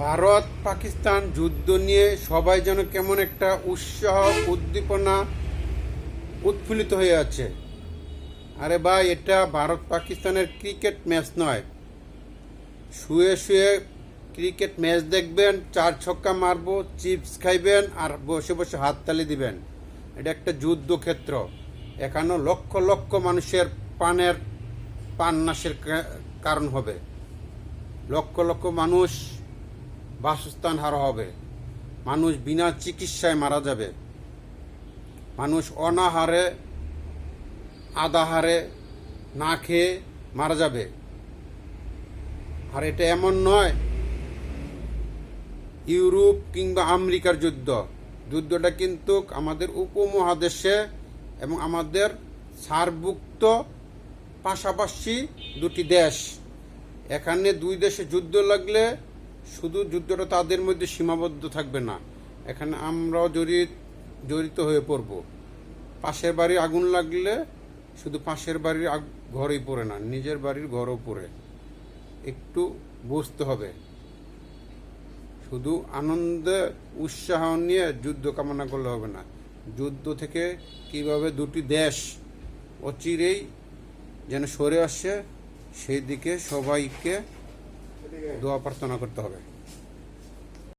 ভারত, পাকিস্তান যুদ্ধ নিয়ে সবাই যেন কেমন একটা উৎসাহ, উদ্দীপনা উৎফুল্লিত হয়ে আছে। আরে ভাই, এটা ভারত, পাকিস্তানের ক্রিকেট ম্যাচ নয়। শুয়ে শুয়ে ক্রিকেট ম্যাচ দেখবেন, চার ছক্কা মারবো, চিপস খাইবেন আর বসে বসে হাততালি দিবেন। এটা একটা যুদ্ধক্ষেত্র। এখানে লক্ষ লক্ষ মানুষের পানের পান্নাসের কারণ হবে। লক্ষ লক্ষ মানুষ বাসস্থান হারা হবে। মানুষ বিনা চিকিৎসায় মারা যাবে। মানুষ অনাহারে, আদাহারে না খেয়ে মারা যাবে। আর এটা এমন নয়, ইউরোপ কিংবা আমেরিকার যুদ্ধ। যুদ্ধটা কিন্তু আমাদের উপমহাদেশে এবং আমাদের সারভুক্ত পাশাপাশি দুটি দেশ। এখানে দুই দেশে যুদ্ধ লাগলে শুধু যুদ্ধটা তাদের মধ্যে সীমাবদ্ধ থাকবে না। এখানে আমরাও জড়িত জড়িত হয়ে পড়ব। পাশের বাড়ি আগুন লাগলে শুধু পাশের বাড়ির ঘরেই পড়ে না, নিজের বাড়ির ঘরও পড়ে। একটু বুঝতে হবে। শুধু আনন্দে উৎসাহ নিয়ে যুদ্ধ কামনা করলে হবে না। যুদ্ধ থেকে কীভাবে দুটি দেশ অচিরেই যেন সরে আসে সেই দিকে সবাইকে দোয়া প্রার্থনা করতে হবে।